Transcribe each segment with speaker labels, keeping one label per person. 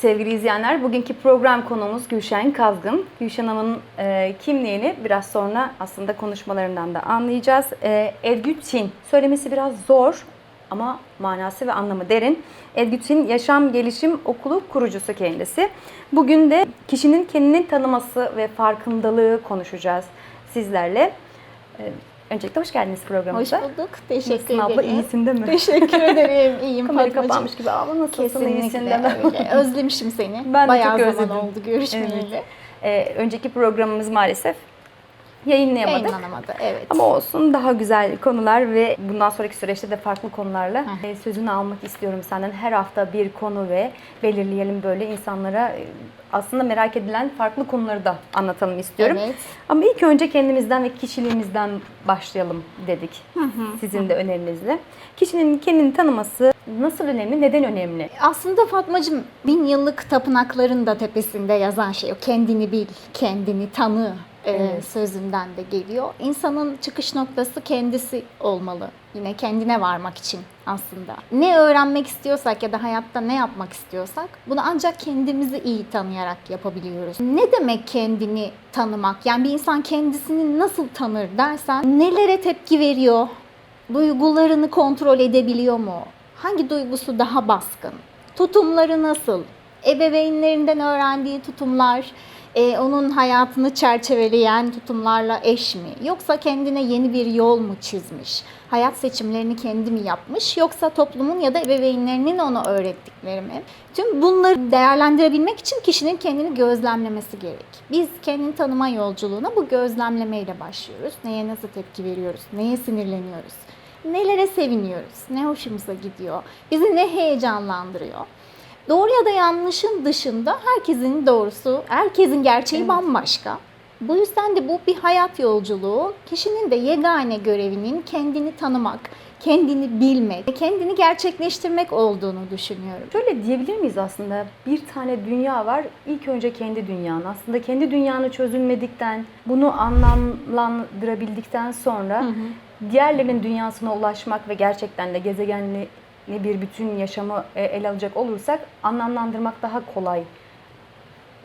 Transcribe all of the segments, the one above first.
Speaker 1: Sevgili izleyenler, bugünkü program konuğumuz Gülşen Kazgın. Gülşen Hanım'ın e, kimliğini biraz sonra aslında konuşmalarından da anlayacağız. E, Edgüçin söylemesi biraz zor ama manası ve anlamı derin. Edgüçin Yaşam Gelişim Okulu kurucusu kendisi. Bugün de kişinin kendini tanıması ve farkındalığı konuşacağız sizlerle. Öncelikle hoş geldiniz
Speaker 2: Hoş
Speaker 1: programımıza.
Speaker 2: bulduk. Teşekkür
Speaker 1: Nasılsın abla?
Speaker 2: ederim.
Speaker 1: İyisin değil mi?
Speaker 2: Teşekkür ederim. İyiyim
Speaker 1: Kamera kapanmış gibi. Abla nasılsın? İyisin
Speaker 2: Kesinlikle
Speaker 1: değil mi?
Speaker 2: öyle. Özlemişim seni.
Speaker 1: Ben
Speaker 2: Bayağı
Speaker 1: çok
Speaker 2: zaman
Speaker 1: özledim.
Speaker 2: oldu görüşmeyeli.
Speaker 1: Evet. Ee, önceki programımız maalesef yayınlayamadık.
Speaker 2: Yayınlanamadı. Evet.
Speaker 1: Ama olsun daha güzel konular ve bundan sonraki süreçte de farklı konularla e, sözünü almak istiyorum senden. Her hafta bir konu ve belirleyelim böyle insanlara e, aslında merak edilen farklı konuları da anlatalım istiyorum.
Speaker 2: Evet.
Speaker 1: Ama ilk önce kendimizden ve kişiliğimizden başlayalım dedik sizin de önerinizle. Kişinin kendini tanıması nasıl önemli, neden önemli?
Speaker 2: Aslında Fatmacığım bin yıllık tapınakların da tepesinde yazan şey o. Kendini bil, kendini tanı
Speaker 1: Evet.
Speaker 2: sözünden de geliyor. İnsanın çıkış noktası kendisi olmalı. Yine kendine varmak için aslında. Ne öğrenmek istiyorsak ya da hayatta ne yapmak istiyorsak bunu ancak kendimizi iyi tanıyarak yapabiliyoruz. Ne demek kendini tanımak? Yani bir insan kendisini nasıl tanır dersen nelere tepki veriyor? Duygularını kontrol edebiliyor mu? Hangi duygusu daha baskın? Tutumları nasıl? Ebeveynlerinden öğrendiği tutumlar, e, onun hayatını çerçeveleyen tutumlarla eş mi? Yoksa kendine yeni bir yol mu çizmiş? Hayat seçimlerini kendi mi yapmış? Yoksa toplumun ya da ebeveynlerinin ona öğrettikleri mi? Tüm bunları değerlendirebilmek için kişinin kendini gözlemlemesi gerek. Biz kendini tanıma yolculuğuna bu gözlemlemeyle başlıyoruz. Neye nasıl tepki veriyoruz? Neye sinirleniyoruz? Nelere seviniyoruz? Ne hoşumuza gidiyor? Bizi ne heyecanlandırıyor? Doğru ya da yanlışın dışında herkesin doğrusu, herkesin gerçeği bambaşka. Bu yüzden de bu bir hayat yolculuğu. Kişinin de yegane görevinin kendini tanımak, kendini bilmek, kendini gerçekleştirmek olduğunu düşünüyorum.
Speaker 1: Şöyle diyebilir miyiz aslında? Bir tane dünya var. İlk önce kendi dünyan. Aslında kendi dünyanı çözülmedikten, bunu anlamlandırabildikten sonra diğerlerinin dünyasına ulaşmak ve gerçekten de gezegenli bir bütün yaşamı e, ele alacak olursak anlamlandırmak daha kolay.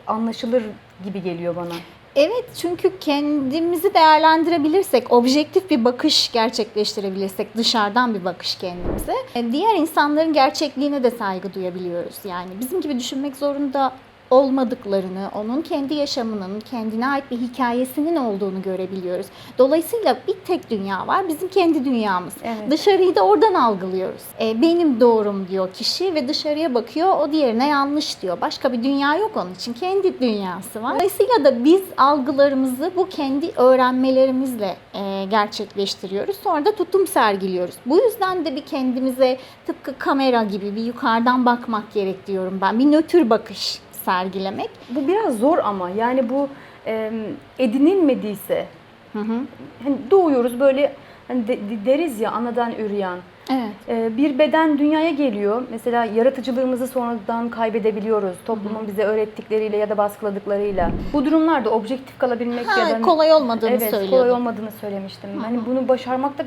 Speaker 1: Anlaşılır gibi geliyor bana.
Speaker 2: Evet çünkü kendimizi değerlendirebilirsek, objektif bir bakış gerçekleştirebilirsek, dışarıdan bir bakış kendimize, e, diğer insanların gerçekliğine de saygı duyabiliyoruz. Yani bizim gibi düşünmek zorunda olmadıklarını, onun kendi yaşamının, kendine ait bir hikayesinin olduğunu görebiliyoruz. Dolayısıyla bir tek dünya var, bizim kendi dünyamız.
Speaker 1: Evet.
Speaker 2: Dışarıyı da oradan algılıyoruz. E, benim doğrum diyor kişi ve dışarıya bakıyor, o diğerine yanlış diyor. Başka bir dünya yok onun için, kendi dünyası var. Dolayısıyla da biz algılarımızı bu kendi öğrenmelerimizle e, gerçekleştiriyoruz. Sonra da tutum sergiliyoruz. Bu yüzden de bir kendimize tıpkı kamera gibi bir yukarıdan bakmak gerek diyorum ben. Bir nötr bakış sergilemek.
Speaker 1: Bu biraz zor ama yani bu e, edinilmediyse
Speaker 2: Hı hı.
Speaker 1: hani doğuyoruz böyle hani de- de- deriz ya anadan üreyen.
Speaker 2: Evet.
Speaker 1: Bir beden dünyaya geliyor. Mesela yaratıcılığımızı sonradan kaybedebiliyoruz. Toplumun bize öğrettikleriyle ya da baskıladıklarıyla. Bu durumlarda objektif kalabilmek
Speaker 2: Ha,
Speaker 1: ya da hani-
Speaker 2: kolay olmadığını
Speaker 1: evet,
Speaker 2: söylüyordun.
Speaker 1: kolay olmadığını söylemiştim. Hani bunu başarmak da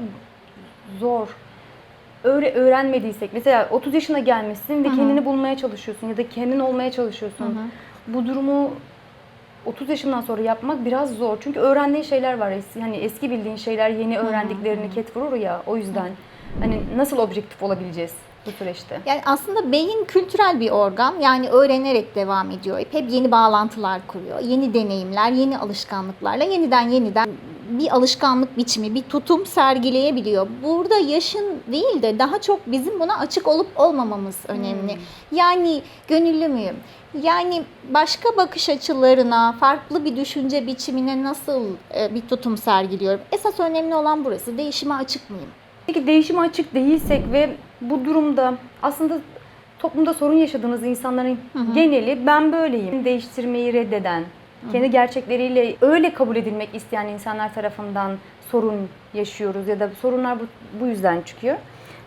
Speaker 1: zor. Öğre, öğrenmediysek mesela 30 yaşına gelmişsin ve kendini bulmaya çalışıyorsun ya da kendin olmaya çalışıyorsun. Bu durumu 30 yaşından sonra yapmak biraz zor. Çünkü öğrendiğin şeyler var. Hani eski bildiğin şeyler yeni öğrendiklerini ket vurur ya. O yüzden hani nasıl objektif olabileceğiz bu süreçte?
Speaker 2: Yani aslında beyin kültürel bir organ. Yani öğrenerek devam ediyor. Hep yeni bağlantılar kuruyor. Yeni deneyimler, yeni alışkanlıklarla yeniden yeniden bir alışkanlık biçimi, bir tutum sergileyebiliyor. Burada yaşın değil de daha çok bizim buna açık olup olmamamız önemli. Yani gönüllü müyüm? Yani başka bakış açılarına, farklı bir düşünce biçimine nasıl e, bir tutum sergiliyorum? Esas önemli olan burası. Değişime açık mıyım?
Speaker 1: Peki değişime açık değilsek ve bu durumda aslında toplumda sorun yaşadığınız insanların geneli ben böyleyim değiştirmeyi reddeden, kendi gerçekleriyle öyle kabul edilmek isteyen insanlar tarafından sorun yaşıyoruz ya da sorunlar bu, bu yüzden çıkıyor.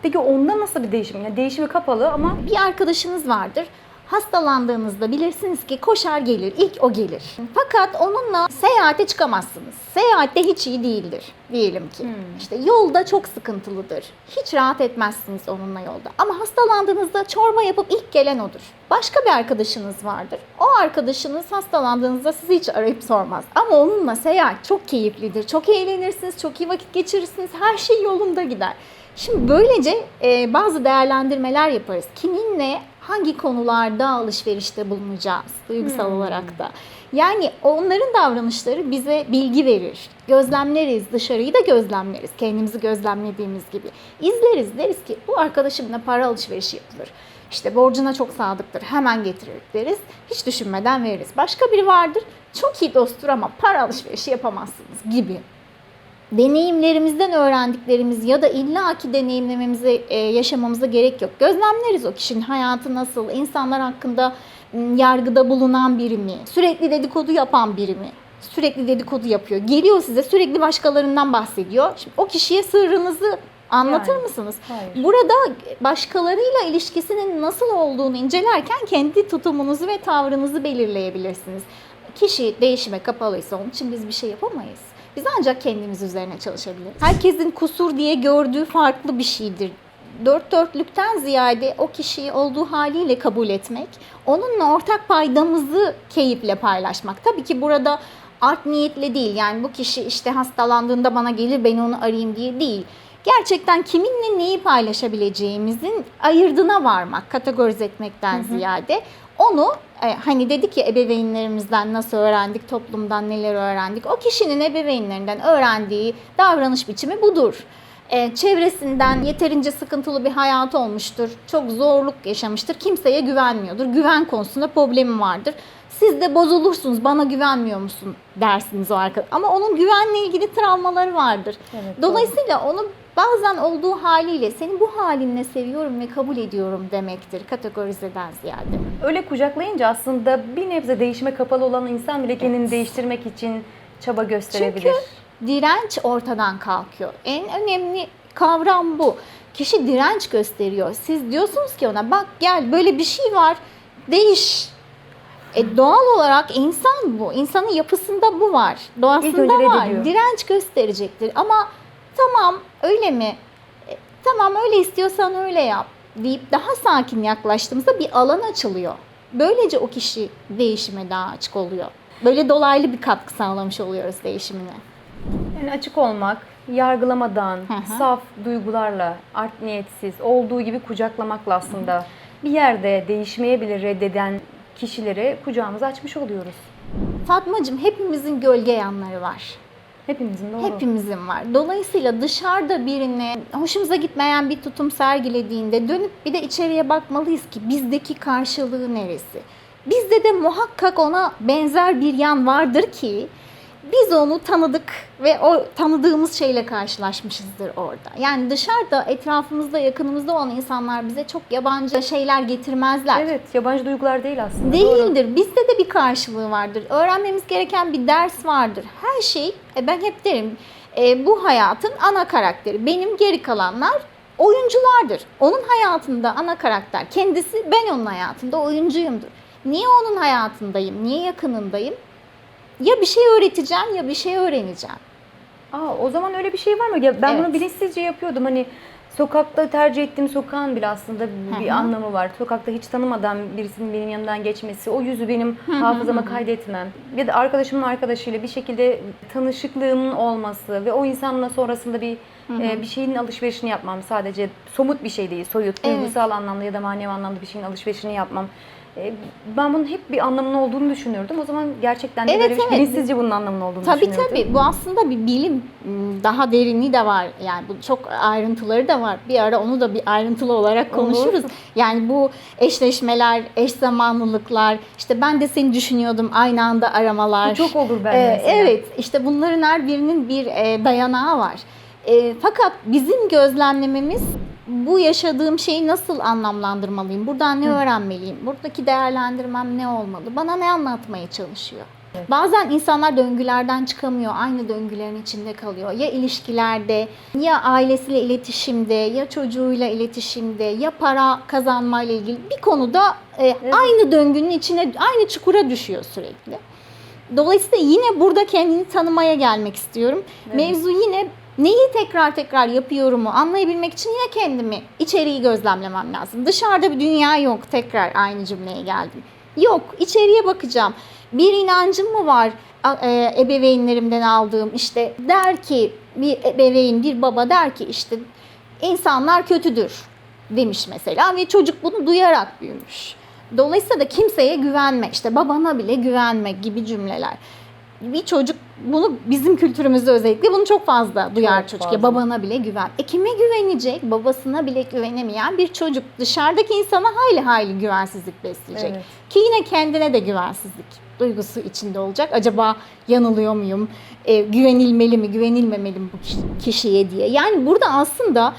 Speaker 1: Peki onda nasıl bir değişim? Yani değişimi kapalı ama
Speaker 2: bir arkadaşınız vardır. Hastalandığınızda bilirsiniz ki koşar gelir, ilk o gelir. Fakat onunla seyahate çıkamazsınız. Seyahatte hiç iyi değildir diyelim ki. İşte yolda çok sıkıntılıdır. Hiç rahat etmezsiniz onunla yolda. Ama hastalandığınızda çorba yapıp ilk gelen odur. Başka bir arkadaşınız vardır. O arkadaşınız hastalandığınızda sizi hiç arayıp sormaz. Ama onunla seyahat çok keyiflidir. Çok eğlenirsiniz, çok iyi vakit geçirirsiniz. Her şey yolunda gider. Şimdi böylece e, bazı değerlendirmeler yaparız. Kiminle hangi konularda alışverişte bulunacağız duygusal olarak da. Yani onların davranışları bize bilgi verir. Gözlemleriz, dışarıyı da gözlemleriz. Kendimizi gözlemlediğimiz gibi. İzleriz, deriz ki bu arkadaşımla para alışverişi yapılır. İşte borcuna çok sadıktır, hemen getirir deriz. Hiç düşünmeden veririz. Başka biri vardır, çok iyi dosttur ama para alışverişi yapamazsınız gibi deneyimlerimizden öğrendiklerimiz ya da illaki deneyimlememize, e, yaşamamıza gerek yok. Gözlemleriz o kişinin hayatı nasıl, insanlar hakkında yargıda bulunan biri mi, sürekli dedikodu yapan biri mi? Sürekli dedikodu yapıyor. Geliyor size sürekli başkalarından bahsediyor. Şimdi o kişiye sırrınızı anlatır
Speaker 1: Yani,
Speaker 2: mısınız?
Speaker 1: hayır.
Speaker 2: Burada başkalarıyla ilişkisinin nasıl olduğunu incelerken kendi tutumunuzu ve tavrınızı belirleyebilirsiniz. Kişi değişime kapalıysa onun için biz bir şey yapamayız. Biz ancak kendimiz üzerine çalışabiliriz. Herkesin kusur diye gördüğü farklı bir şeydir. Dört dörtlükten ziyade o kişiyi olduğu haliyle kabul etmek, onunla ortak paydamızı keyifle paylaşmak. Tabii ki burada art niyetle değil yani bu kişi işte hastalandığında bana gelir ben onu arayayım diye değil. Gerçekten kiminle neyi paylaşabileceğimizin ayırdına varmak, kategorize etmekten ziyade onu hani dedik ya ebeveynlerimizden nasıl öğrendik, toplumdan neler öğrendik. O kişinin ebeveynlerinden öğrendiği davranış biçimi budur. E, çevresinden yeterince sıkıntılı bir hayat olmuştur. Çok zorluk yaşamıştır. Kimseye güvenmiyordur. Güven konusunda problemi vardır. Siz de bozulursunuz. Bana güvenmiyor musun dersiniz o arkadaş. Ama onun güvenle ilgili travmaları vardır.
Speaker 1: Evet,
Speaker 2: Dolayısıyla onu bazen olduğu haliyle seni bu halinle seviyorum ve kabul ediyorum demektir kategorizeden ziyade.
Speaker 1: Öyle kucaklayınca aslında bir nebze değişime kapalı olan insan bile kendini değiştirmek için çaba gösterebilir.
Speaker 2: Çünkü direnç ortadan kalkıyor. En önemli kavram bu. Kişi direnç gösteriyor. Siz diyorsunuz ki ona bak gel böyle bir şey var. Değiş. E doğal olarak insan bu. İnsanın yapısında bu var. Doğasında var. Direnç gösterecektir. Ama tamam öyle mi? E, tamam öyle istiyorsan öyle yap deyip daha sakin yaklaştığımızda bir alan açılıyor. Böylece o kişi değişime daha açık oluyor. Böyle dolaylı bir katkı sağlamış oluyoruz değişimine.
Speaker 1: Yani açık olmak, yargılamadan,
Speaker 2: hı.
Speaker 1: saf duygularla, art niyetsiz, olduğu gibi kucaklamakla aslında bir yerde değişmeye bile reddeden kişileri kucağımıza açmış oluyoruz.
Speaker 2: Fatmacığım hepimizin gölge yanları var.
Speaker 1: Hepimizin doğru.
Speaker 2: Hepimizin var. Dolayısıyla dışarıda birine hoşumuza gitmeyen bir tutum sergilediğinde dönüp bir de içeriye bakmalıyız ki bizdeki karşılığı neresi? Bizde de muhakkak ona benzer bir yan vardır ki biz onu tanıdık ve o tanıdığımız şeyle karşılaşmışızdır orada. Yani dışarıda etrafımızda yakınımızda olan insanlar bize çok yabancı şeyler getirmezler.
Speaker 1: Evet, yabancı duygular değil aslında. Doğru.
Speaker 2: Değildir. Bizde de bir karşılığı vardır. Öğrenmemiz gereken bir ders vardır. Her şey, e, ben hep derim, e, bu hayatın ana karakteri. Benim geri kalanlar oyunculardır. Onun hayatında ana karakter kendisi, ben onun hayatında oyuncuyumdur. Niye onun hayatındayım, niye yakınındayım? Ya bir şey öğreteceğim ya bir şey öğreneceğim.
Speaker 1: Aa, o zaman öyle bir şey var mı? Ya ben
Speaker 2: Evet.
Speaker 1: bunu bilinçsizce yapıyordum. Hani sokakta tercih ettiğim sokağın bile aslında bir
Speaker 2: hı.
Speaker 1: anlamı var. Sokakta hiç tanımadan birisinin benim yanımdan geçmesi, o yüzü benim hafızama kaydetmem ya da arkadaşımın arkadaşıyla bir şekilde tanışıklığımın olması ve o insanla sonrasında bir e, bir şeyin alışverişini yapmam sadece somut bir şey değil, soyut,
Speaker 2: Evet.
Speaker 1: duygusal anlamda ya da manevi anlamda bir şeyin alışverişini yapmam. E, Ben bunun hep bir anlamının olduğunu düşünürdüm. O zaman gerçekten de
Speaker 2: Evet,
Speaker 1: böyle bir
Speaker 2: evet.
Speaker 1: bilinçsizce bunun anlamının olduğunu
Speaker 2: Tabii
Speaker 1: düşünürdüm.
Speaker 2: tabii. Bu aslında bir bilim. Hmm, Daha derinliği de var. Yani bu çok ayrıntıları da var. Bir ara onu da bir ayrıntılı olarak
Speaker 1: Olur.
Speaker 2: konuşuruz. Yani bu eşleşmeler, eş zamanlılıklar, işte ben de seni düşünüyordum aynı anda aramalar.
Speaker 1: Bu çok olur bende
Speaker 2: Ee. Evet, işte bunların her birinin bir e, dayanağı var. E, fakat bizim gözlemlememiz bu yaşadığım şeyi nasıl anlamlandırmalıyım? Buradan ne öğrenmeliyim? Buradaki değerlendirmem ne olmalı? Bana ne anlatmaya çalışıyor? Bazen insanlar döngülerden çıkamıyor, aynı döngülerin içinde kalıyor. Ya ilişkilerde, ya ailesiyle iletişimde, ya çocuğuyla iletişimde, ya para kazanmayla ilgili bir konuda e, aynı döngünün içine, aynı çukura düşüyor sürekli. Dolayısıyla yine burada kendini tanımaya gelmek istiyorum. Mevzu yine neyi tekrar tekrar yapıyorumu anlayabilmek için yine kendimi, içeriği gözlemlemem lazım. Dışarıda bir dünya yok. Tekrar aynı cümleye geldim. Yok, içeriye bakacağım. Bir inancım mı var? E, ebeveynlerimden aldığım işte der ki bir ebeveyn, bir baba der ki işte insanlar kötüdür demiş mesela ve çocuk bunu duyarak büyümüş. Dolayısıyla da kimseye güvenme, işte babana bile güvenme gibi cümleler. Bir çocuk bunu bizim kültürümüzde özellikle bunu çok fazla duyar
Speaker 1: Çok
Speaker 2: çocuk.
Speaker 1: fazla.
Speaker 2: Ya babana bile güven. E kime güvenecek? Babasına bile güvenemeyen bir çocuk dışarıdaki insana hayli hayli güvensizlik besleyecek.
Speaker 1: Evet.
Speaker 2: Ki yine kendine de güvensizlik duygusu içinde olacak. Acaba yanılıyor muyum? E, güvenilmeli mi, güvenilmemeli mi bu kişi- kişiye diye. Yani burada aslında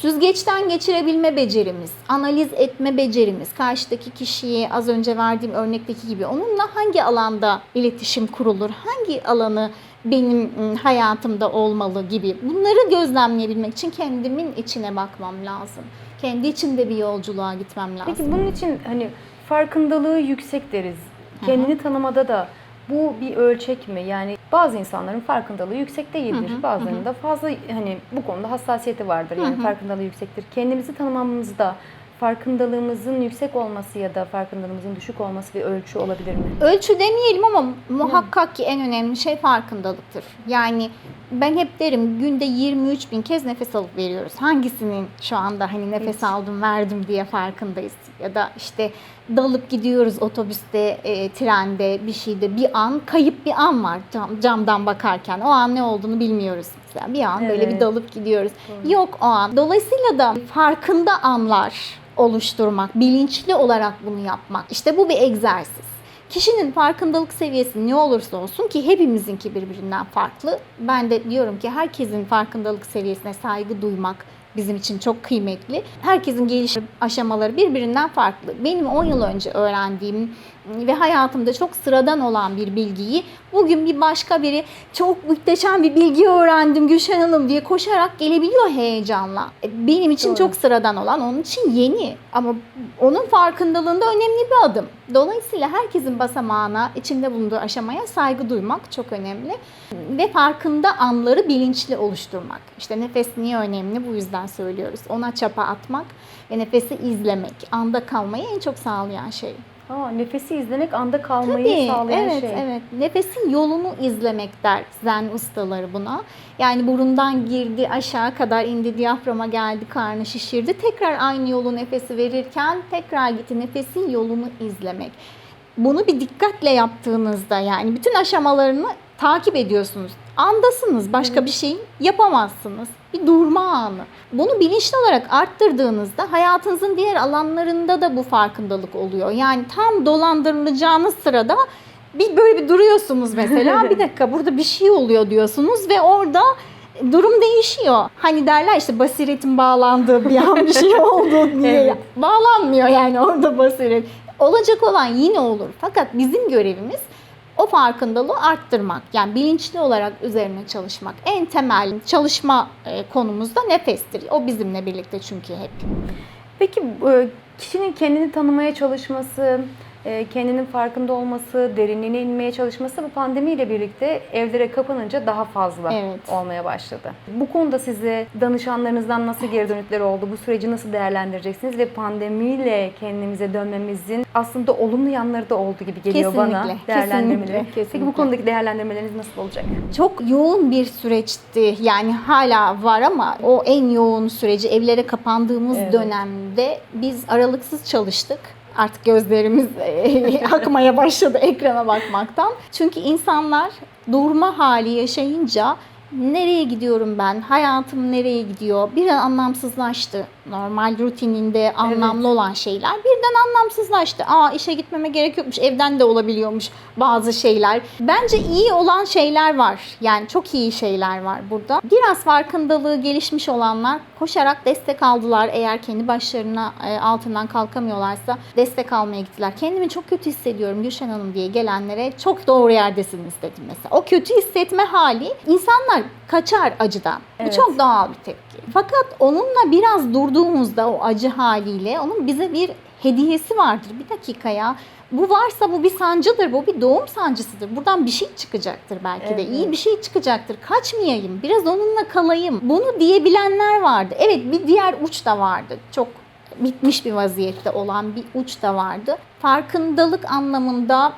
Speaker 2: süzgeçten geçirebilme becerimiz, analiz etme becerimiz, karşıdaki kişiyi az önce verdiğim örnekteki gibi onunla hangi alanda iletişim kurulur, hangi alanı benim ım, hayatımda olmalı gibi bunları gözlemleyebilmek için kendimin içine bakmam lazım. Kendi içimde bir yolculuğa gitmem lazım.
Speaker 1: Peki bunun için hani farkındalığı yüksek deriz. Kendini tanımada da bu bir ölçek mi? Yani bazı insanların farkındalığı yüksek değildir.
Speaker 2: Hı hı,
Speaker 1: Bazılarının da fazla hani bu konuda hassasiyeti vardır. Yani farkındalığı yüksektir. Kendimizi tanımamızda farkındalığımızın yüksek olması ya da farkındalığımızın düşük olması bir ölçü olabilir mi?
Speaker 2: Ölçü demeyelim ama muhakkak ki en önemli şey farkındalıktır. Yani ben hep derim günde 23 bin kez nefes alıp veriyoruz. Hangisinin şu anda hani nefes
Speaker 1: Hiç.
Speaker 2: aldım verdim diye farkındayız. Ya da işte dalıp gidiyoruz otobüste, e, trende bir şeyde bir an kayıp bir an var cam, camdan bakarken. O an ne olduğunu bilmiyoruz mesela. Bir an böyle bir
Speaker 1: Evet.
Speaker 2: dalıp gidiyoruz. Yok o an. Dolayısıyla da farkında anlar oluşturmak, bilinçli olarak bunu yapmak. İşte bu bir egzersiz. Kişinin farkındalık seviyesi ne olursa olsun ki hepimizinki birbirinden farklı. Ben de diyorum ki herkesin farkındalık seviyesine saygı duymak bizim için çok kıymetli. Herkesin gelişim aşamaları birbirinden farklı. Benim 10 yıl önce öğrendiğim ve hayatımda çok sıradan olan bir bilgiyi bugün bir başka biri çok muhteşem bir bilgi öğrendim Gülşen Hanım diye koşarak gelebiliyor heyecanla. E, Benim için
Speaker 1: Doğru.
Speaker 2: çok sıradan olan onun için yeni ama onun farkındalığında önemli bir adım. Dolayısıyla herkesin basamağına, içinde bulunduğu aşamaya saygı duymak çok önemli. Ve farkında anları bilinçli oluşturmak. İşte nefes niye önemli bu yüzden söylüyoruz. Ona çapa atmak ve nefesi izlemek, anda kalmayı en çok sağlayan şey.
Speaker 1: Aa, nefesi izlemek anda kalmayı
Speaker 2: Tabii,
Speaker 1: sağlayan
Speaker 2: evet,
Speaker 1: şey.
Speaker 2: evet. Nefesin yolunu izlemek der zen ustaları buna. Yani burundan girdi aşağı kadar indi diyaframa geldi karnı şişirdi. Tekrar aynı yolu nefesi verirken tekrar gitti nefesin yolunu izlemek. Bunu bir dikkatle yaptığınızda yani bütün aşamalarını takip ediyorsunuz. Andasınız. Başka bir şey yapamazsınız. Bir durma anı. Bunu bilinçli olarak arttırdığınızda hayatınızın diğer alanlarında da bu farkındalık oluyor. Yani tam dolandırılacağınız sırada bir böyle bir duruyorsunuz mesela. bir dakika burada bir şey oluyor diyorsunuz ve orada durum değişiyor. Hani derler işte basiretin bağlandığı bir an bir şey oldu diye.
Speaker 1: Evet.
Speaker 2: Bağlanmıyor yani orada basiret. Olacak olan yine olur. Fakat bizim görevimiz o farkındalığı arttırmak. Yani bilinçli olarak üzerine çalışmak. En temel çalışma e, konumuz da nefestir. O bizimle birlikte çünkü hep.
Speaker 1: Peki e, kişinin kendini tanımaya çalışması, kendinin farkında olması, derinliğine inmeye çalışması bu pandemiyle birlikte evlere kapanınca daha fazla
Speaker 2: Evet.
Speaker 1: olmaya başladı. Bu konuda size danışanlarınızdan nasıl geri dönütler oldu? Bu süreci nasıl değerlendireceksiniz? Ve pandemiyle kendimize dönmemizin aslında olumlu yanları da oldu gibi geliyor bana.
Speaker 2: Kesinlikle,
Speaker 1: Değerlendirmeleri.
Speaker 2: kesinlikle,
Speaker 1: Peki bu
Speaker 2: kesinlikle.
Speaker 1: konudaki değerlendirmeleriniz nasıl olacak?
Speaker 2: Çok yoğun bir süreçti. Yani hala var ama o en yoğun süreci evlere kapandığımız
Speaker 1: Evet.
Speaker 2: dönemde biz aralıksız çalıştık. Artık gözlerimiz e, akmaya başladı ekrana bakmaktan. Çünkü insanlar durma hali yaşayınca nereye gidiyorum ben, hayatım nereye gidiyor bir an anlamsızlaştı. Normal rutininde anlamlı olan şeyler birden anlamsızlaştı. Aa işe gitmeme gerek yokmuş, evden de olabiliyormuş bazı şeyler. Bence iyi olan şeyler var. Yani çok iyi şeyler var burada. Biraz farkındalığı gelişmiş olanlar koşarak destek aldılar. Eğer kendi başlarına e, altından kalkamıyorlarsa destek almaya gittiler. Kendimi çok kötü hissediyorum Gülşen Hanım diye gelenlere çok doğru yerdesiniz dedim mesela. O kötü hissetme hali insanlar kaçar acıdan.
Speaker 1: Evet.
Speaker 2: Bu çok doğal bir tepki. Fakat onunla biraz durduğumuzda o acı haliyle onun bize bir hediyesi vardır. Bir dakika ya. Bu varsa bu bir sancıdır, bu bir doğum sancısıdır. Buradan bir şey çıkacaktır belki de.
Speaker 1: Evet.
Speaker 2: iyi bir şey çıkacaktır. Kaçmayayım, biraz onunla kalayım. Bunu diyebilenler vardı. Evet bir diğer uç da vardı. Çok bitmiş bir vaziyette olan bir uç da vardı. Farkındalık anlamında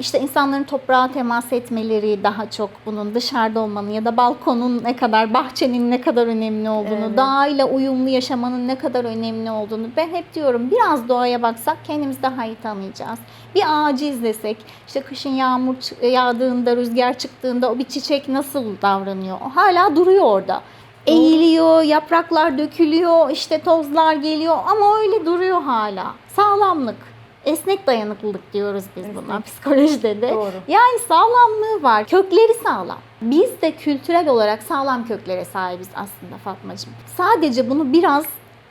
Speaker 2: işte insanların toprağa temas etmeleri daha çok bunun dışarıda olmanın ya da balkonun ne kadar, bahçenin ne kadar önemli olduğunu,
Speaker 1: Evet.
Speaker 2: doğayla uyumlu yaşamanın ne kadar önemli olduğunu ben hep diyorum biraz doğaya baksak kendimizi daha iyi tanıyacağız. Bir ağacı izlesek, işte kışın yağmur yağdığında, rüzgar çıktığında o bir çiçek nasıl davranıyor? O hala duruyor orada. Eğiliyor, yapraklar dökülüyor, işte tozlar geliyor ama öyle duruyor hala. Sağlamlık. Esnek dayanıklılık diyoruz biz buna
Speaker 1: Esnek.
Speaker 2: psikolojide de.
Speaker 1: Doğru.
Speaker 2: Yani sağlamlığı var. Kökleri sağlam. Biz de kültürel olarak sağlam köklere sahibiz aslında Fatmacığım. Sadece bunu biraz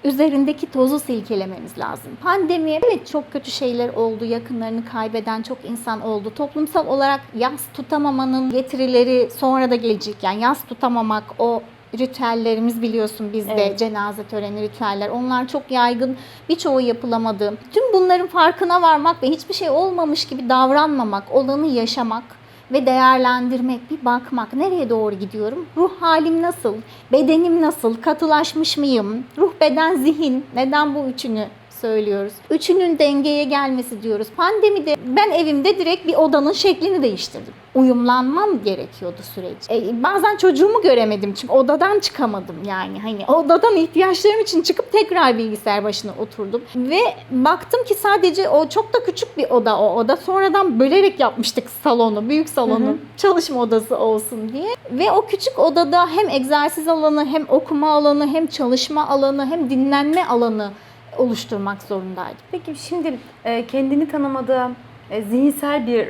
Speaker 2: üzerindeki tozu silkelememiz lazım. Pandemi evet çok kötü şeyler oldu. Yakınlarını kaybeden çok insan oldu. Toplumsal olarak yas tutamamanın getirileri sonra da gelecek. Yani yas tutamamak o ritüellerimiz biliyorsun bizde
Speaker 1: Evet.
Speaker 2: cenaze töreni ritüeller onlar çok yaygın birçoğu yapılamadı. Tüm bunların farkına varmak ve hiçbir şey olmamış gibi davranmamak, olanı yaşamak ve değerlendirmek, bir bakmak. Nereye doğru gidiyorum? Ruh halim nasıl? Bedenim nasıl? Katılaşmış mıyım? Ruh, beden, zihin. Neden bu üçünü söylüyoruz? Üçünün dengeye gelmesi diyoruz. Pandemide ben evimde direkt bir odanın şeklini değiştirdim. Uyumlanmam gerekiyordu süreç. E, bazen çocuğumu göremedim çünkü odadan çıkamadım yani. Hani odadan ihtiyaçlarım için çıkıp tekrar bilgisayar başına oturdum. Ve baktım ki sadece o çok da küçük bir oda o oda. Sonradan bölerek yapmıştık salonu, büyük salonu.
Speaker 1: Hı hı.
Speaker 2: Çalışma odası olsun diye. Ve o küçük odada hem egzersiz alanı, hem okuma alanı, hem çalışma alanı, hem dinlenme alanı oluşturmak zorundaydım.
Speaker 1: Peki şimdi e, kendini tanımada e, zihinsel bir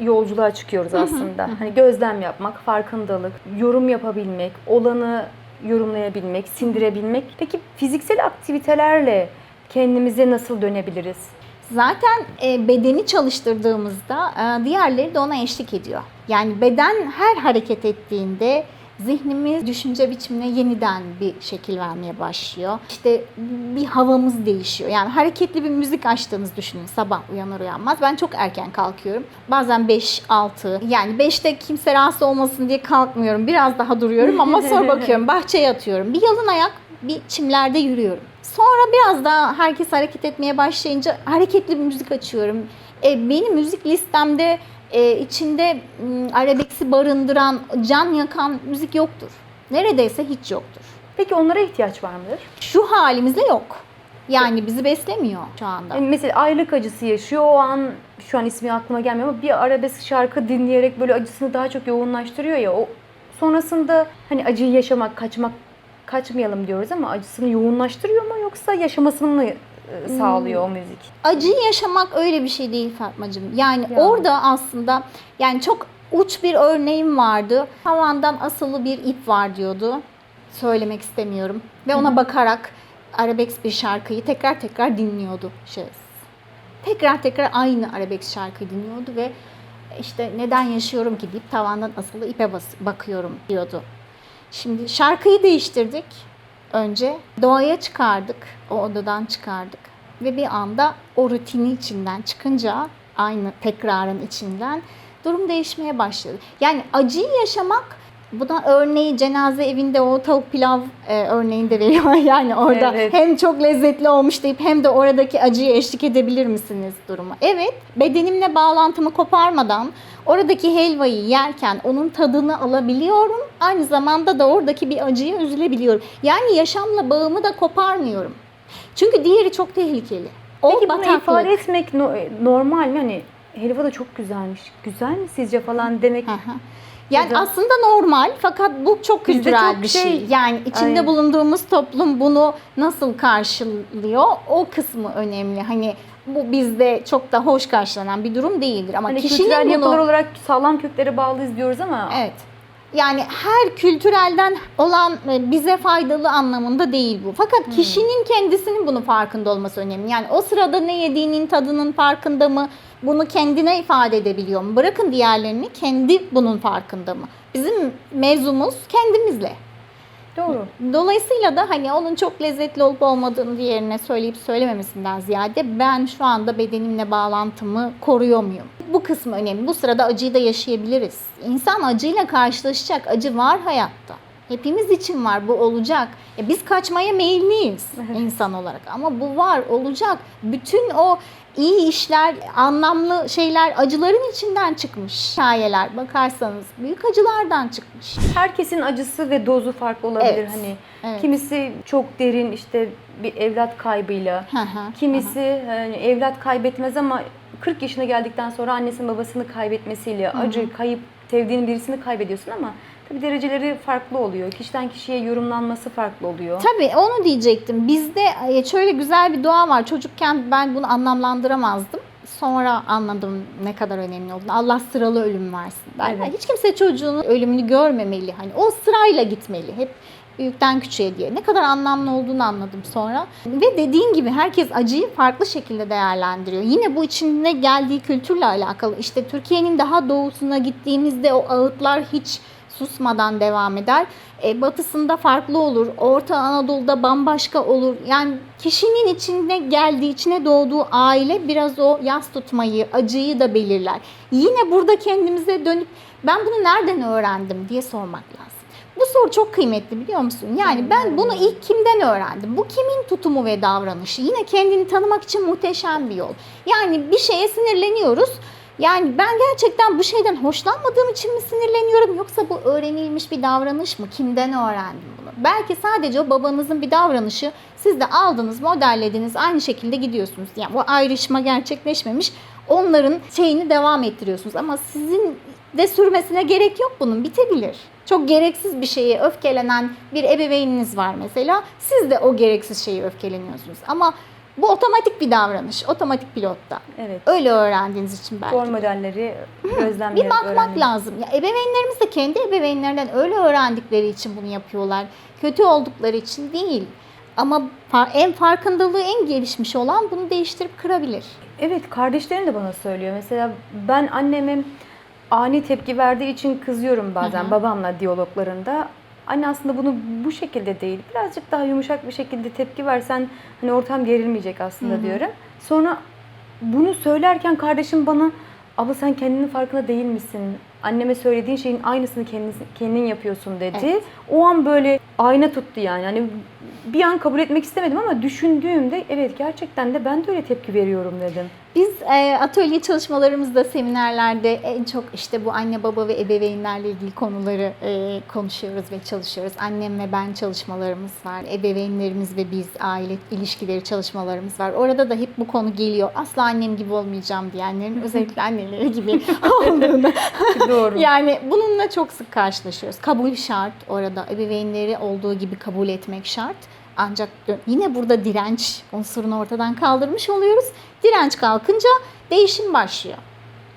Speaker 1: yolculuğa çıkıyoruz aslında. Hani gözlem yapmak, farkındalık, yorum yapabilmek, olanı yorumlayabilmek, sindirebilmek. Peki fiziksel aktivitelerle kendimize nasıl dönebiliriz?
Speaker 2: Zaten e, bedeni çalıştırdığımızda diğerleri de ona eşlik ediyor. Yani beden her hareket ettiğinde zihnimiz düşünce biçimine yeniden bir şekil vermeye başlıyor. İşte bir havamız değişiyor. Yani hareketli bir müzik açtığınızı düşünün sabah uyanır uyanmaz. Ben çok erken kalkıyorum. Bazen 5-6 yani 5'te kimse rahatsız olmasın diye kalkmıyorum. Biraz daha duruyorum ama sonra bakıyorum bahçeye atıyorum. Bir yalın ayak bir çimlerde yürüyorum. Sonra biraz daha herkes hareket etmeye başlayınca hareketli bir müzik açıyorum. E, benim müzik listemde e, içinde m, arabeksi barındıran, can yakan müzik yoktur. Neredeyse hiç yoktur.
Speaker 1: Peki onlara ihtiyaç var mıdır?
Speaker 2: Şu halimizde yok. Yani bizi beslemiyor şu anda.
Speaker 1: E, Mesela aylık acısı yaşıyor o an şu an ismi aklıma gelmiyor ama bir arabesk şarkı dinleyerek böyle acısını daha çok yoğunlaştırıyor ya o sonrasında hani acıyı yaşamak, kaçmak kaçmayalım diyoruz ama acısını yoğunlaştırıyor mu yoksa yaşamasını mı e, sağlıyor o müzik?
Speaker 2: Acıyı yaşamak öyle bir şey değil Fatmacığım. Yani
Speaker 1: Ya.
Speaker 2: orada aslında yani çok uç bir örneğim vardı. Tavandan asılı bir ip var diyordu. Söylemek istemiyorum. Ve ona bakarak arabesk bir şarkıyı tekrar tekrar dinliyordu şahıs. Tekrar tekrar aynı arabesk şarkıyı dinliyordu ve işte neden yaşıyorum ki deyip tavandan asılı ipe bas- bakıyorum diyordu. Şimdi şarkıyı değiştirdik önce. Doğaya çıkardık. O odadan çıkardık. Ve bir anda o rutini içinden çıkınca aynı tekrarın içinden durum değişmeye başladı. Yani acıyı yaşamak Buna örneği cenaze evinde o tavuk pilav e, örneğini de veriyor. Yani orada
Speaker 1: Evet.
Speaker 2: hem çok lezzetli olmuş deyip hem de oradaki acıya eşlik edebilir misiniz durumu. Evet bedenimle bağlantımı koparmadan oradaki helvayı yerken onun tadını alabiliyorum. Aynı zamanda da oradaki bir acıya üzülebiliyorum. Yani yaşamla bağımı da koparmıyorum. Çünkü diğeri çok tehlikeli. O
Speaker 1: Peki bunu
Speaker 2: bataklık.
Speaker 1: ifade etmek no- normal mi? Hani helva da çok güzelmiş. Güzel mi sizce falan demek.
Speaker 2: Hı hı. Yani
Speaker 1: Güzel.
Speaker 2: aslında normal fakat bu çok kültürel
Speaker 1: çok
Speaker 2: bir şey.
Speaker 1: şey-
Speaker 2: Yani içinde
Speaker 1: Aynen.
Speaker 2: bulunduğumuz toplum bunu nasıl karşılıyor o kısmı önemli. Hani bu bizde çok da hoş karşılanan bir durum değildir ama
Speaker 1: Hani
Speaker 2: kişinin bunu
Speaker 1: yapılar olarak sağlam köklere bağlıyız diyoruz ama
Speaker 2: Evet. Yani her kültürelden olan e, bize faydalı anlamında değil bu. Fakat
Speaker 1: Hmm.
Speaker 2: kişinin kendisinin bunun farkında olması önemli. Yani o sırada ne yediğinin tadının farkında mı? Bunu kendine ifade edebiliyor mu? Bırakın diğerlerini kendi bunun farkında mı? Bizim mevzumuz kendimizle.
Speaker 1: doğru.
Speaker 2: Dolayısıyla da hani onun çok lezzetli olup olmadığını diğerine söyleyip söylememesinden ziyade ben şu anda bedenimle bağlantımı koruyor muyum? Bu kısmı önemli. Bu sırada acıyı da yaşayabiliriz. İnsan acıyla karşılaşacak. Acı var hayatta. Hepimiz için var bu olacak. E biz kaçmaya meyilliyiz insan olarak ama bu var olacak. Bütün o iyi işler, anlamlı şeyler acıların içinden çıkmış. Hikayeler bakarsanız büyük acılardan çıkmış.
Speaker 1: Herkesin acısı ve dozu farklı olabilir.
Speaker 2: Evet.
Speaker 1: Hani
Speaker 2: Evet.
Speaker 1: kimisi çok derin işte bir evlat kaybıyla,
Speaker 2: Hı hı,
Speaker 1: kimisi hani evlat kaybetmez ama 40 yaşına geldikten sonra annesinin babasını kaybetmesiyle acı, kayıp, sevdiğin birisini kaybediyorsun ama tabii dereceleri farklı oluyor. Kişiden kişiye yorumlanması farklı oluyor.
Speaker 2: Tabii onu diyecektim. Bizde e, şöyle güzel bir dua var. Çocukken ben bunu anlamlandıramazdım. Sonra anladım ne kadar önemli olduğunu. Allah sıralı ölüm versin. Ben
Speaker 1: Evet.
Speaker 2: hiç kimse çocuğunun ölümünü görmemeli. Hani o sırayla gitmeli. Hep büyükten küçüğe diye. Ne kadar anlamlı olduğunu anladım sonra. Ve dediğin gibi herkes acıyı farklı şekilde değerlendiriyor. Yine bu içine geldiği kültürle alakalı. İşte Türkiye'nin daha doğusuna gittiğimizde o ağıtlar hiç susmadan devam eder. E, batısında farklı olur. Orta Anadolu'da bambaşka olur. Yani kişinin içine geldiği, içine doğduğu aile biraz o yas tutmayı, acıyı da belirler. Yine burada kendimize dönüp ben bunu nereden öğrendim diye sormak lazım. Bu soru çok kıymetli biliyor musun? Yani ben bunu ilk kimden öğrendim? Bu kimin tutumu ve davranışı? Yine kendini tanımak için muhteşem bir yol. Yani bir şeye sinirleniyoruz. Yani ben gerçekten bu şeyden hoşlanmadığım için mi sinirleniyorum yoksa bu öğrenilmiş bir davranış mı? Kimden öğrendim bunu? Belki sadece o babanızın bir davranışı siz de aldınız, modellediniz, aynı şekilde gidiyorsunuz. Yani bu ayrışma gerçekleşmemiş. Onların şeyini devam ettiriyorsunuz ama sizin de sürmesine gerek yok bunun. Bitebilir. Çok gereksiz bir şeye öfkelenen bir ebeveyniniz var mesela. Siz de o gereksiz şeye öfkeleniyorsunuz. Ama bu otomatik bir davranış. Otomatik pilotta.
Speaker 1: Evet.
Speaker 2: Öyle öğrendiğiniz için belki.
Speaker 1: Rol modelleri
Speaker 2: Bir
Speaker 1: gözlemleyerek
Speaker 2: bakmak
Speaker 1: öğrenmek.
Speaker 2: lazım. Ya ebeveynlerimiz de kendi ebeveynlerinden öyle öğrendikleri için bunu yapıyorlar. Kötü oldukları için değil. Ama en farkındalığı en gelişmiş olan bunu değiştirip kırabilir.
Speaker 1: Evet kardeşlerim de bana söylüyor. Mesela ben anneme ani tepki verdiği için kızıyorum bazen
Speaker 2: Hı hı.
Speaker 1: babamla diyaloglarında. Anne aslında bunu bu şekilde değil. Birazcık daha yumuşak bir şekilde tepki versen hani ortam gerilmeyecek aslında
Speaker 2: Hı hı.
Speaker 1: diyorum. Sonra bunu söylerken kardeşim bana abla sen kendinin farkında değil misin? Anneme söylediğin şeyin aynısını kendin, kendin yapıyorsun dedi.
Speaker 2: Evet.
Speaker 1: O an böyle ayna tuttu yani. Hani bir an kabul etmek istemedim ama düşündüğümde evet gerçekten de ben de öyle tepki veriyorum dedim.
Speaker 2: Biz e, atölye çalışmalarımızda, seminerlerde en çok işte bu anne baba ve ebeveynlerle ilgili konuları e, konuşuyoruz ve çalışıyoruz. Annem ve ben çalışmalarımız var. Ebeveynlerimiz ve biz aile ilişkileri çalışmalarımız var. Orada da hep bu konu geliyor. Asla annem gibi olmayacağım diyenlerin özellikle anneleri gibi olduğunu
Speaker 1: Doğru.
Speaker 2: yani bununla çok sık karşılaşıyoruz. Kabul şart orada. Ebeveynleri olduğu gibi kabul etmek şart. Ancak yine burada direnç unsurunu ortadan kaldırmış oluyoruz. Direnç kalkınca değişim başlıyor.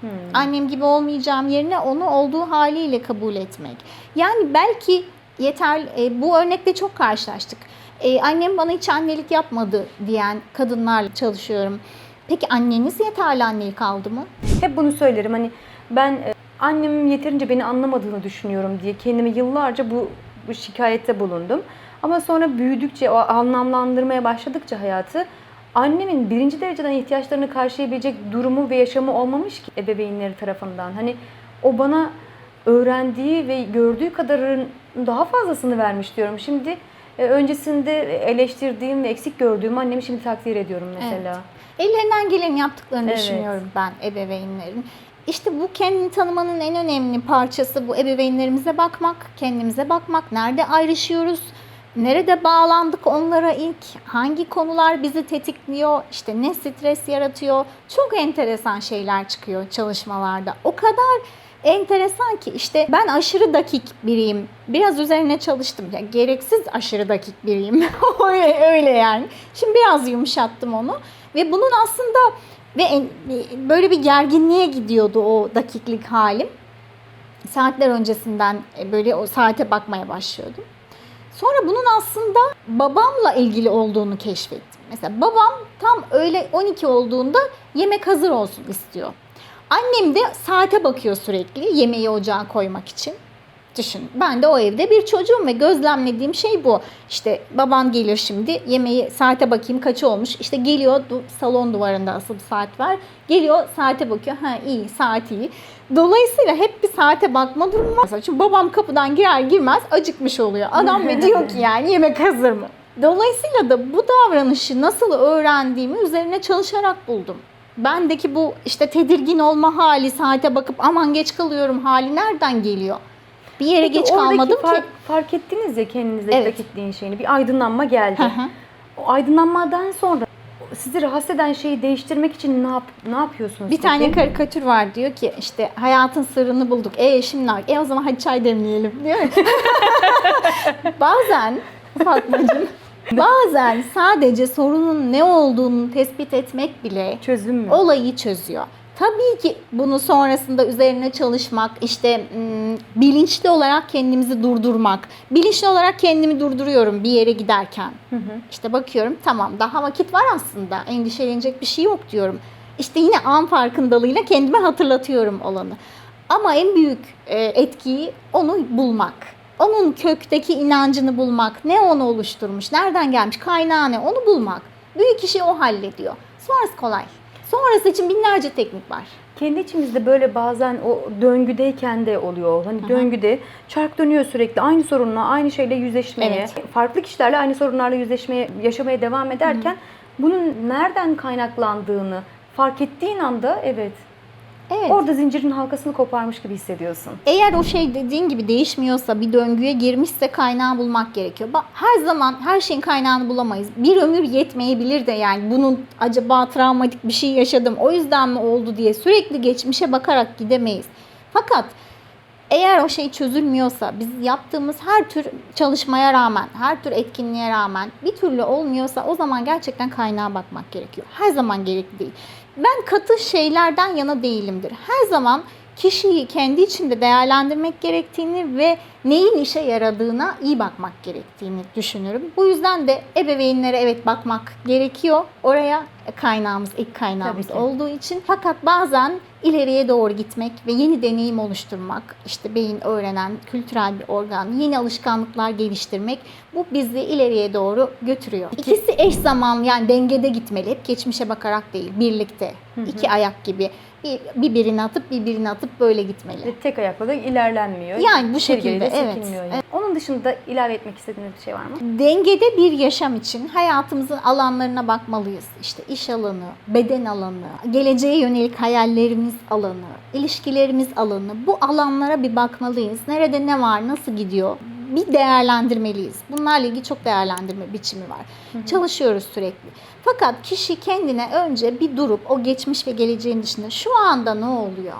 Speaker 1: Hmm.
Speaker 2: Annem gibi olmayacağım yerine onu olduğu haliyle kabul etmek. Yani belki yeter e, bu örnekte çok karşılaştık. E, annem bana hiç annelik yapmadı diyen kadınlarla çalışıyorum. Peki anneniz yeterli annelik aldı mı?
Speaker 1: Hep bunu söylerim hani ben e, annemin yeterince beni anlamadığını düşünüyorum diye kendime yıllarca bu, bu şikayette bulundum. Ama sonra büyüdükçe, o anlamlandırmaya başladıkça hayatı annemin birinci dereceden ihtiyaçlarını karşılayabilecek durumu ve yaşamı olmamış ki ebeveynleri tarafından. Hani o bana öğrendiği ve gördüğü kadarın daha fazlasını vermiş diyorum. Şimdi e, öncesinde eleştirdiğim ve eksik gördüğüm annemi şimdi takdir ediyorum mesela.
Speaker 2: Ellerinden geleni yaptıklarını
Speaker 1: Evet.
Speaker 2: düşünüyorum ben ebeveynlerin. İşte bu kendini tanımanın en önemli parçası bu ebeveynlerimize bakmak, kendimize bakmak. Nerede ayrışıyoruz? Nerede bağlandık onlara ilk, hangi konular bizi tetikliyor, işte ne stres yaratıyor. Çok enteresan şeyler çıkıyor çalışmalarda. O kadar enteresan ki işte ben aşırı dakik biriyim. Biraz üzerine çalıştım. Ya gereksiz aşırı dakik biriyim. öyle, öyle yani. Şimdi biraz yumuşattım onu ve bunun aslında ve en- böyle bir gerginliğe gidiyordu o dakiklik halim. Saatler öncesinden e, böyle o saate bakmaya başlıyordum. Sonra bunun aslında babamla ilgili olduğunu keşfettim. Mesela babam tam öyle 12 olduğunda yemek hazır olsun istiyor. Annem de saate bakıyor sürekli yemeği ocağa koymak için. Düşün. Ben de o evde bir çocuğum ve gözlemlediğim şey bu. İşte baban gelir şimdi yemeği saate bakayım kaçı olmuş. İşte geliyor salon duvarında asılı saat var. Geliyor saate bakıyor. Ha iyi saat iyi. Dolayısıyla hep bir saate bakma durumu var. Çünkü babam kapıdan girer girmez acıkmış oluyor. Adam ve diyor ki yani yemek hazır mı? Dolayısıyla da bu davranışı nasıl öğrendiğimi üzerine çalışarak buldum. Bendeki bu işte tedirgin olma hali, saate bakıp aman geç kalıyorum hali nereden geliyor? Bir yere
Speaker 1: Peki
Speaker 2: geç kalmadım
Speaker 1: fark,
Speaker 2: ki.
Speaker 1: Fark ettiniz ya kendinize
Speaker 2: Evet.
Speaker 1: dakikliğin şeyini. Bir aydınlanma geldi.
Speaker 2: Hı hı.
Speaker 1: o aydınlanmadan sonra sizi rahatsız eden şeyi değiştirmek için ne yap ne yapıyorsunuz?
Speaker 2: Bir
Speaker 1: peki?
Speaker 2: tane karikatür var diyor ki işte hayatın sırrını bulduk. E şimdi ne- E o zaman hadi çay demleyelim diyor. bazen Fatmacığım bazen sadece sorunun ne olduğunu tespit etmek bile
Speaker 1: çözüm mü?
Speaker 2: olayı çözüyor. Tabii ki bunu sonrasında üzerine çalışmak, işte bilinçli olarak kendimizi durdurmak. Bilinçli olarak kendimi durduruyorum bir yere giderken. İşte bakıyorum tamam daha vakit var aslında. Endişelenecek bir şey yok diyorum. İşte yine an farkındalığıyla kendime hatırlatıyorum olanı. Ama en büyük e, etkiyi onu bulmak. Onun kökteki inancını bulmak. Ne onu oluşturmuş, nereden gelmiş, kaynağı ne onu bulmak. Büyük işi o hallediyor. Sonrası kolay. Sonrası için binlerce teknik var.
Speaker 1: Kendi içimizde böyle bazen o döngüdeyken de oluyor. Hani döngüde çark dönüyor sürekli aynı sorunla, aynı şeyle yüzleşmeye,
Speaker 2: Evet.
Speaker 1: farklı kişilerle aynı sorunlarla yüzleşmeye, yaşamaya devam ederken bunun nereden kaynaklandığını fark ettiğin anda evet,
Speaker 2: Evet.
Speaker 1: orada zincirin halkasını koparmış gibi hissediyorsun.
Speaker 2: Eğer o şey dediğin gibi değişmiyorsa, bir döngüye girmişse kaynağı bulmak gerekiyor. Bak her zaman her şeyin kaynağını bulamayız. Bir ömür yetmeyebilir de yani bunun acaba travmatik bir şey yaşadım o yüzden mi oldu diye sürekli geçmişe bakarak gidemeyiz. Fakat eğer o şey çözülmüyorsa, biz yaptığımız her tür çalışmaya rağmen, her tür etkinliğe rağmen bir türlü olmuyorsa o zaman gerçekten kaynağa bakmak gerekiyor. Her zaman gerekli değil. Ben katı şeylerden yana değilimdir. Her zaman kişiyi kendi içinde değerlendirmek gerektiğini ve neyin işe yaradığına iyi bakmak gerektiğini düşünürüm. Bu yüzden de ebeveynlere evet bakmak gerekiyor. Oraya kaynağımız, ilk kaynağımız olduğu için. Fakat bazen ileriye doğru gitmek ve yeni deneyim oluşturmak, işte beyin öğrenen kültürel bir organ, yeni alışkanlıklar geliştirmek bu bizi ileriye doğru götürüyor. İkisi eş zamanlı yani dengede gitmeli. Hep geçmişe bakarak değil, birlikte. İki ayak gibi. Bir, bir birini atıp bir birini atıp böyle gitmeli.
Speaker 1: Tek ayakla da ilerlenmiyor.
Speaker 2: Yani bu şekilde, evet.
Speaker 1: yani. Onun dışında ilave etmek istediğiniz bir şey var mı?
Speaker 2: Dengede bir yaşam için hayatımızın alanlarına bakmalıyız. İşte iş alanı, beden alanı, geleceğe yönelik hayallerimiz alanı, ilişkilerimiz alanı. Bu alanlara bir bakmalıyız. Nerede ne var, nasıl gidiyor? Bir değerlendirmeliyiz. Bunlarla ilgili çok değerlendirme biçimi var. Çalışıyoruz sürekli. Fakat kişi kendine önce bir durup o geçmiş ve geleceğin dışında şu anda ne oluyor?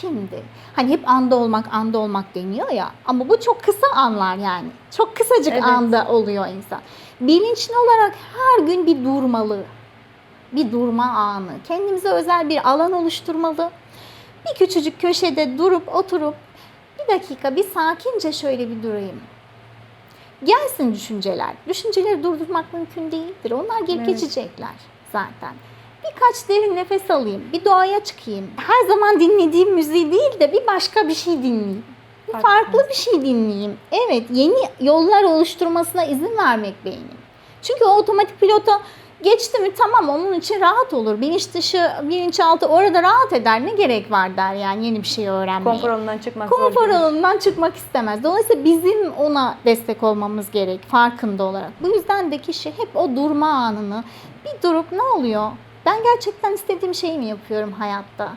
Speaker 2: Şimdi. Hani hep anda olmak, anda olmak deniyor ya. Ama bu çok kısa anlar yani. Çok kısacık
Speaker 1: Evet.
Speaker 2: anda oluyor insan. Bilinçli olarak her gün bir durmalı. Bir durma anı. Kendimize özel bir alan oluşturmalı. Bir küçücük köşede durup oturup bir dakika bir sakince şöyle bir durayım. Gelsin düşünceler. Düşünceleri durdurmak mümkün değildir. Onlar gelip
Speaker 1: Evet.
Speaker 2: geçecekler zaten. Birkaç derin nefes alayım. Bir doğaya çıkayım. Her zaman dinlediğim müziği değil de bir başka bir şey dinleyeyim. Bir
Speaker 1: Farklı.
Speaker 2: farklı bir şey dinleyeyim. Evet, yeni yollar oluşturmasına izin vermek beynin. Çünkü o otomatik pilota geçti mi tamam onun için rahat olur. Bilinç dışı, bilinçaltı orada rahat eder. Ne gerek var der yani yeni bir şey öğrenmeye.
Speaker 1: Konfor alanından çıkmak
Speaker 2: Konfor alanından çıkmak istemez. Dolayısıyla bizim ona destek olmamız gerek farkında olarak. Bu yüzden de kişi hep o durma anını bir durup ne oluyor? Ben gerçekten istediğim şeyi mi yapıyorum hayatta?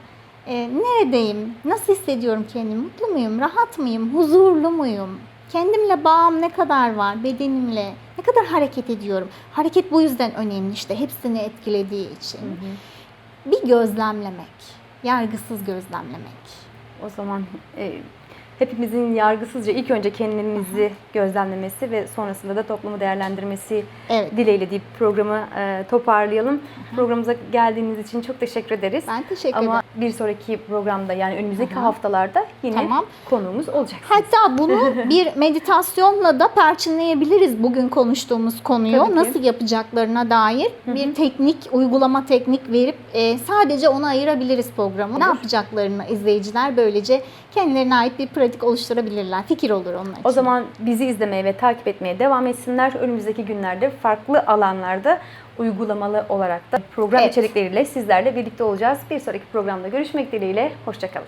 Speaker 2: Ee, neredeyim? Nasıl hissediyorum kendimi? Mutlu muyum? Rahat mıyım? Huzurlu muyum? Kendimle bağım ne kadar var? Bedenimle ne kadar hareket ediyorum? Hareket bu yüzden önemli işte. Hepsini etkilediği için. Bir gözlemlemek. Yargısız gözlemlemek.
Speaker 1: O zaman e, hepimizin yargısızca ilk önce kendimizi gözlemlemesi ve sonrasında da toplumu değerlendirmesi
Speaker 2: Evet.
Speaker 1: dileğiyle deyip programı e, toparlayalım. Programımıza geldiğiniz için çok teşekkür ederiz.
Speaker 2: Ben teşekkür
Speaker 1: Ama
Speaker 2: ederim.
Speaker 1: bir sonraki programda yani önümüzdeki
Speaker 2: Aha.
Speaker 1: haftalarda yine
Speaker 2: Tamam.
Speaker 1: konuğumuz olacak.
Speaker 2: Hatta bunu bir meditasyonla da perçinleyebiliriz bugün konuştuğumuz konuyu. Nasıl yapacaklarına dair bir teknik, uygulama teknik verip e, sadece ona ayırabiliriz programı. Ne
Speaker 1: Olur.
Speaker 2: yapacaklarını izleyiciler böylece kendilerine ait bir pratik oluşturabilirler. Fikir olur onlar için.
Speaker 1: O zaman bizi izlemeye ve takip etmeye devam etsinler. Önümüzdeki günlerde farklı alanlarda uygulamalı olarak da program
Speaker 2: Evet.
Speaker 1: içerikleriyle sizlerle birlikte olacağız. Bir sonraki programda görüşmek dileğiyle. Hoşçakalın.